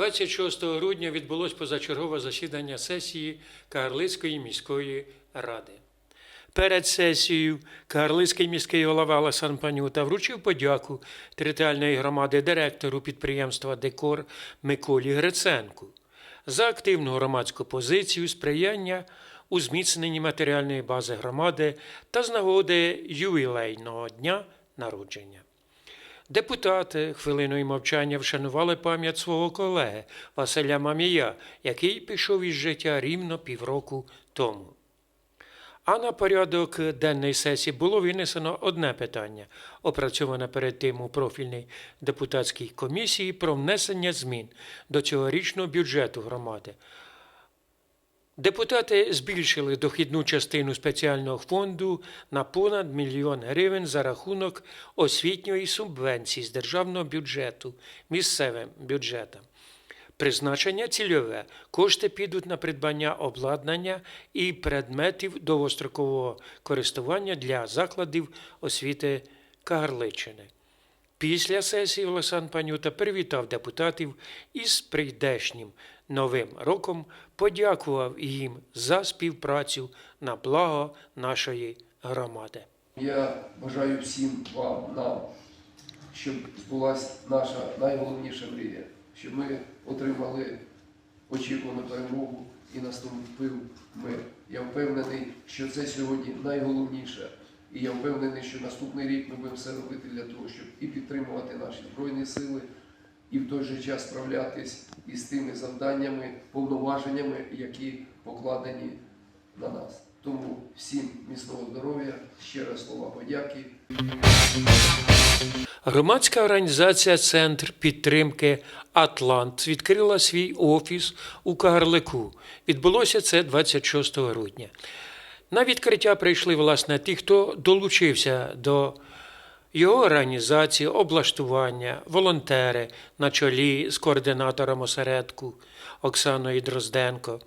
26 грудня відбулось позачергове засідання сесії Кагарлицької міської ради. Перед сесією Кагарлицький міський голова Олександр Панюта вручив подяку територіальної громади директору підприємства Декор Миколі Гриценку за активну громадську позицію сприяння у зміцненні матеріальної бази громади та з нагоди ювілейного дня народження. Депутати хвилиною мовчання вшанували пам'ять свого колеги Василя Мамія, який пішов із життя рівно півроку тому. А на порядок денної сесії було винесено одне питання, опрацьоване перед тим у профільній депутатській комісії про внесення змін до цьогорічного бюджету громади. Депутати збільшили дохідну частину спеціального фонду на понад мільйон гривень за рахунок освітньої субвенції з державного бюджету місцевим бюджетам. Призначення цільове. Кошти підуть на придбання обладнання і предметів довгострокового користування для закладів освіти Кагарличини. Після сесії Олександр Панюта привітав депутатів із прийдешнім новим роком, подякував їм за співпрацю на благо нашої громади. Я бажаю всім вам, нам, щоб збулася наша найголовніша мрія, щоб ми отримали очікувану перемогу і наступив мир. Я впевнений, що це сьогодні найголовніше. І я впевнений, що наступний рік ми будемо все робити для того, щоб і підтримувати наші збройні сили, і в той же час справлятись із тими завданнями, повноваженнями, які покладені на нас. Тому всім міцного здоров'я, ще раз слова подяки. Громадська організація Центр підтримки Атлант відкрила свій офіс у Кагарлику. Відбулося це 26 грудня. На відкриття прийшли власне ті, хто долучився до його організації, облаштування, волонтери на чолі з координатором осередку Оксаною Дрозденко,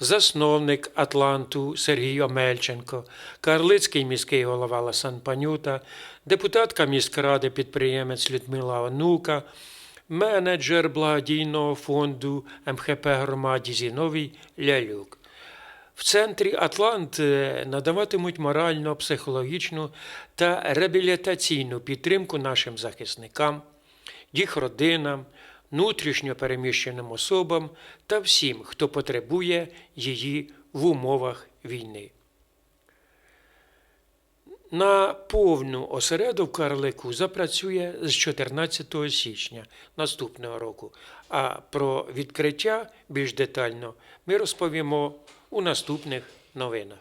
засновник Атланту Сергій Омельченко, Карлицький міський голова Ласан Панюта, депутатка міськради підприємець Людмила Онука, менеджер благодійного фонду МХП громаді Зіновій Лялюк. В центрі Атлант е, надаватимуть моральну, психологічну та реабілітаційну підтримку нашим захисникам, їх родинам, внутрішньо переміщеним особам та всім, хто потребує її в умовах війни. На повну осередок в Карлику запрацює з 14 січня наступного року. А про відкриття більш детально ми розповімо у наступних новинах.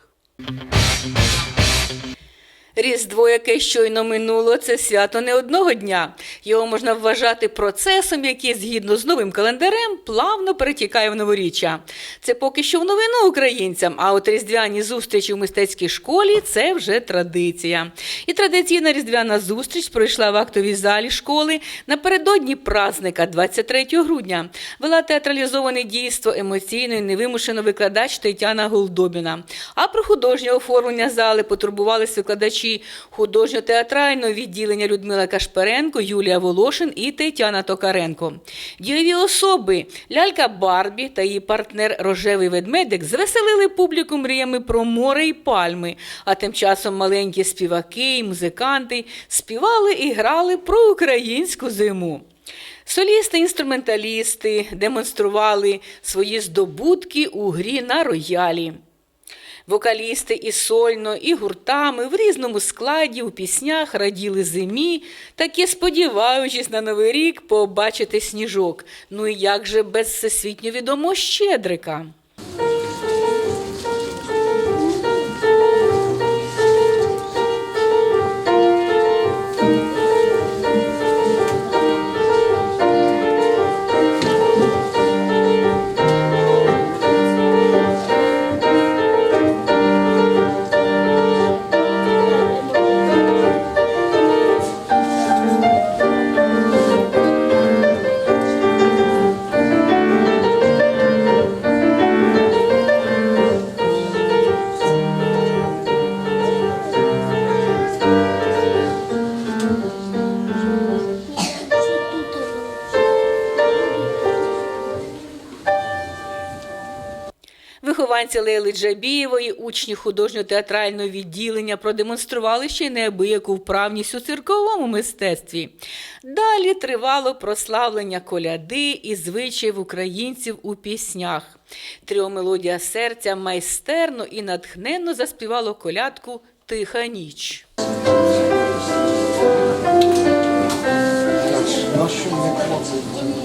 Різдво, яке щойно минуло, це свято не одного дня. Його можна вважати процесом, який згідно з новим календарем плавно перетікає в новоріччя. Це поки що в новину українцям, а от різдвяні зустрічі в мистецькій школі це вже традиція. І традиційна різдвяна зустріч пройшла в актовій залі школи напередодні празника 23 грудня. Вела театралізоване дійство емоційно і невимушено викладач Тетяна Голдобіна. А про художнє оформлення зали потурбувались викладачі художньо-театрального відділення Людмила Кашперенко, Юлія Волошин і Тетяна Токаренко. Дієві особи Лялька Барбі та її партнер Рожевий ведмедик звеселили публіку мріями про море і пальми. А тим часом маленькі співаки і музиканти співали і грали про українську зиму. Солісти-інструменталісти демонстрували свої здобутки у грі на роялі. Вокалісти і сольно, і гуртами в різному складі у піснях раділи зимі, таки сподіваючись на новий рік побачити сніжок. Ну і як же без всесвітньо відомо Щедрика? Лейли Джабієвої, учні художньо-театрального відділення продемонстрували ще й неабияку вправність у цирковому мистецтві. Далі тривало прославлення коляди і звичаїв українців у піснях. Тріо мелодія серця майстерно і натхненно заспівало колядку Тиха ніч. Врешті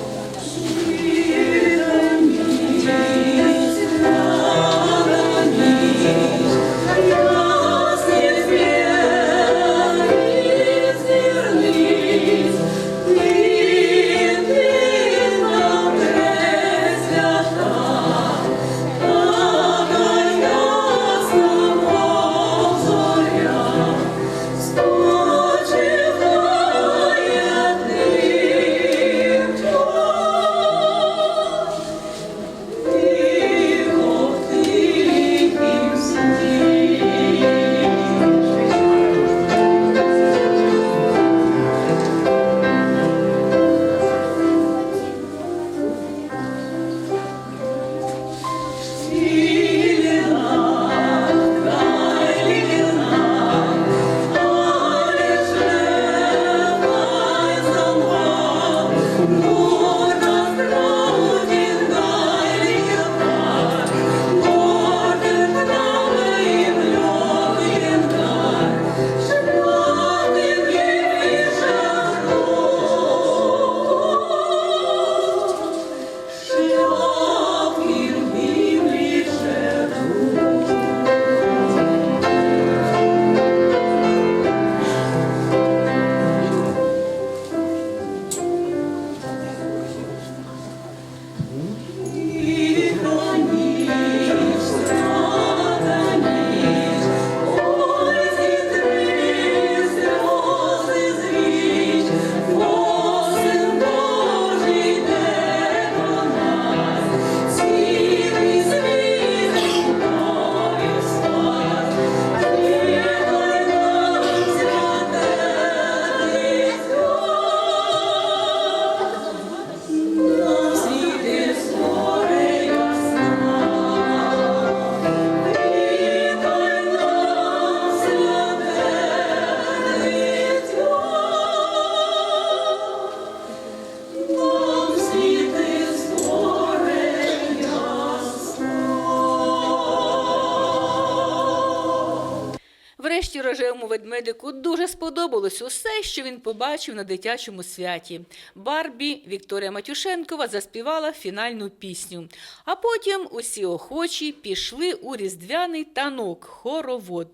рожевому ведмедику дуже сподобалось усе, що він побачив на дитячому святі. Барбі Вікторія Матюшенкова заспівала фінальну пісню. А потім усі охочі пішли у різдвяний танок хоровод.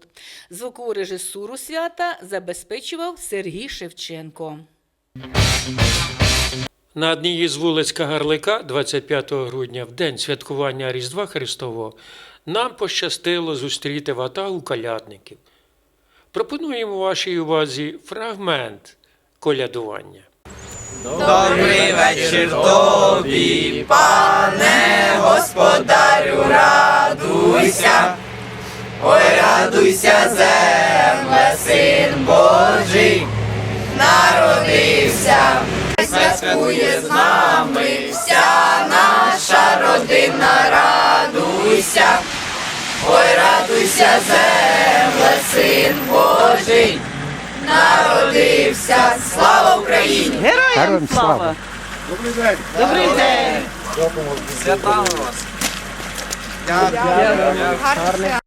Звукову режисуру свята забезпечував Сергій Шевченко. На одній із вулиць Кагарлика 25 грудня, в день святкування Різдва Христового, нам пощастило зустріти ватагу колядників. Пропонуємо вашій увазі фрагмент колядування. Добрий вечір тобі, пане господарю, радуйся, ой, радуйся, земле, син Божий, народився, святкує з нами вся наша родина, радуйся, ой, радуйся, земле, син Божий, народився, слава Україні! Героям слава! Добрий день! Святами вас! Гарних